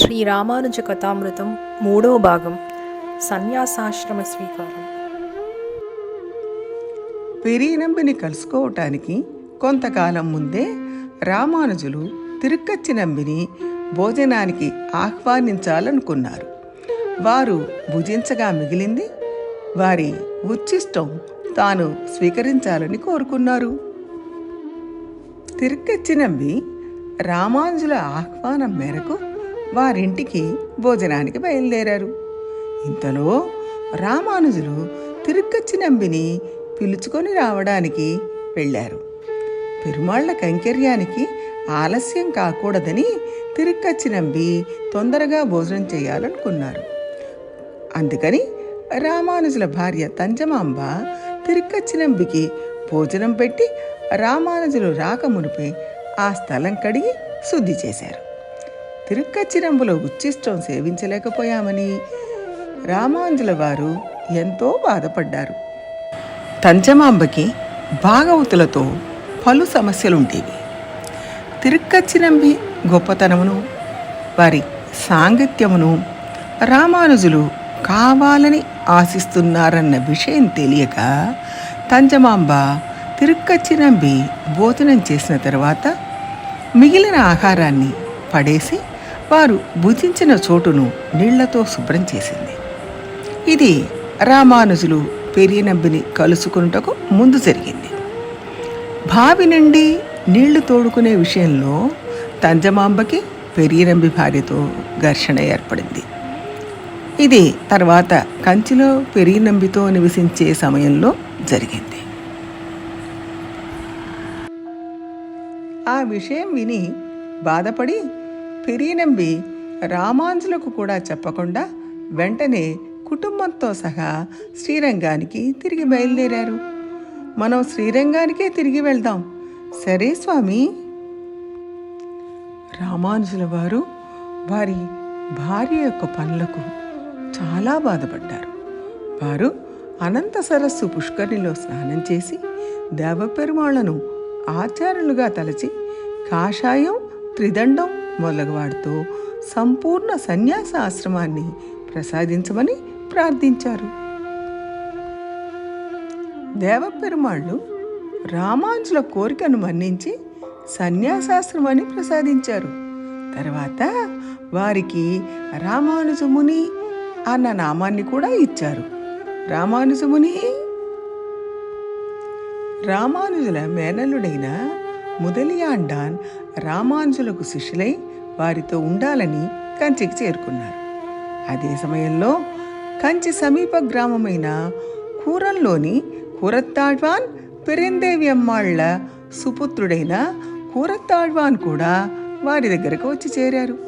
శ్రీ రామానుజ కథామృతం మూడో భాగం సన్యాసాశ్రమ స్వీకారం. పెరియనంబిని కలుసుకోవటానికి కొంతకాలం ముందే రామానుజులు తిరుక్కచ్చి నంబిని భోజనానికి ఆహ్వానించాలనుకున్నారు. వారు భుజించగా మిగిలింది వారి ఉచ్చిష్టం తాను స్వీకరించాలని కోరుకున్నారు. తిరుక్కచ్చి నంబి రామానుజుల ఆహ్వానం మేరకు వారింటికి భోజనానికి బయలుదేరారు. ఇంతలో రామానుజులు తిరుక్కచ్చి నంబిని పిలుచుకొని రావడానికి వెళ్ళారు. పెరుమాళ్ళ కైంకర్యానికి ఆలస్యం కాకూడదని తిరుక్కచ్చి నంబి తొందరగా భోజనం చేయాలనుకున్నారు. అందుకని రామానుజుల భార్య తంజమాంబ తిరుక్కచ్చినంబికి భోజనం పెట్టి రామానుజులు రాకమునిపే ఆ స్థలం కడిగి శుద్ధి చేశారు. తిరుక్కచ్చిరంబులో ఉచ్చిష్టం సేవించలేకపోయామని రామానుజుల వారు ఎంతో బాధపడ్డారు. తంజమాంబకి భాగవతులతో పలు సమస్యలుండేవి. తిరుక్కచ్చినంబి గొప్పతనమును వారి సాంగత్యమును రామానుజులు కావాలని ఆశిస్తున్నారన్న విషయం తెలియక తంజమాంబ తిరుక్కచ్చినంబి భోజనం చేసిన తర్వాత మిగిలిన ఆహారాన్ని పడేసి వారు భుజించిన చోటును నీళ్ళతో శుభ్రం చేసింది. ఇది రామానుజులు పెరియనంబిని కలుసుకున్నటకు ముందు జరిగింది. బావి నుండి నీళ్ళు తోడుకునే విషయంలో తంజమాంబకి పెరియనంబి భార్యతో ఘర్షణ ఏర్పడింది. ఇది తర్వాత కంచిలో పెరియనంబితో నివసించే సమయంలో జరిగింది. ఆ విషయం విని బాధపడి పెరియనంబి రామాంజులకు కూడా చెప్పకుండా వెంటనే కుటుంబంతో సహా శ్రీరంగానికి తిరిగి బయలుదేరారు. మనం శ్రీరంగానికే తిరిగి వెళ్దాం. సరే స్వామి. రామానుజుల వారు వారి భార్య యొక్క పనులకు చాలా బాధపడ్డారు. వారు అనంత సరస్సు పుష్కరిణిలో స్నానం చేసి దేవపెరుమాళ్ళను ఆచార్యులుగా తలచి కాషాయం త్రిదండం మొలగవాడితో సంపూర్ణ సన్యాస ఆశ్రమాన్ని ప్రసాదించమని ప్రార్థించారు. దేవపెరుమాళ్ళు రామాంజుల కోరికను మన్నించి సన్యాసాశ్రమాన్ని ప్రసాదించారు. తర్వాత వారికి రామానుజముని అన్న నామాన్ని కూడా ఇచ్చారు. రామానుజముని రామానుజుల మేనల్లుడైన ముదలియాండాన్ రామానుజులకు శిష్యులై వారితో ఉండాలని కంచికి చేరుకున్నారు. అదే సమయంలో కంచి సమీప గ్రామమైన కూరంలోని కూరత్తాడ్వాన్ పెరిందేవి అమ్మాళ్ళ సుపుత్రుడైన కూరత్తాడ్వాన్ కూడా వారి దగ్గరకు వచ్చి చేరారు.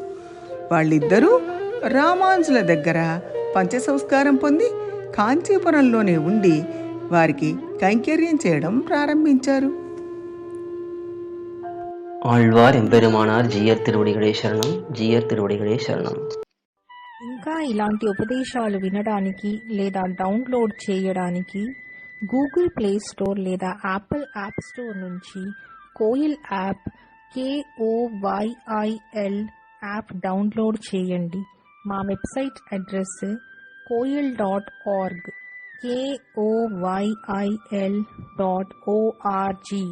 వాళ్ళిద్దరూ రామానుజుల దగ్గర పంచ సంస్కారం పొంది కాంచీపురంలోనే ఉండి వారికి కైంకర్యం చేయడం ప్రారంభించారు. ஆழ்வார் எம்பெருமானார் ஜீயர் திருவடிகளே சரணம் ஜீயர் திருவடிகளே சரணம் ఇంకా ఇలాంటి ఉపదేశాలు వినడానికి లేదా డౌన్లోడ్ చేయడానికి గూగుల్ ప్లే స్టోర్ లేదా యాపిల్ యాప్ స్టోర్ నుంచి Koyil app K O Y I L app download చేయండి మా website address Koyil dot org K O Y I L dot O R G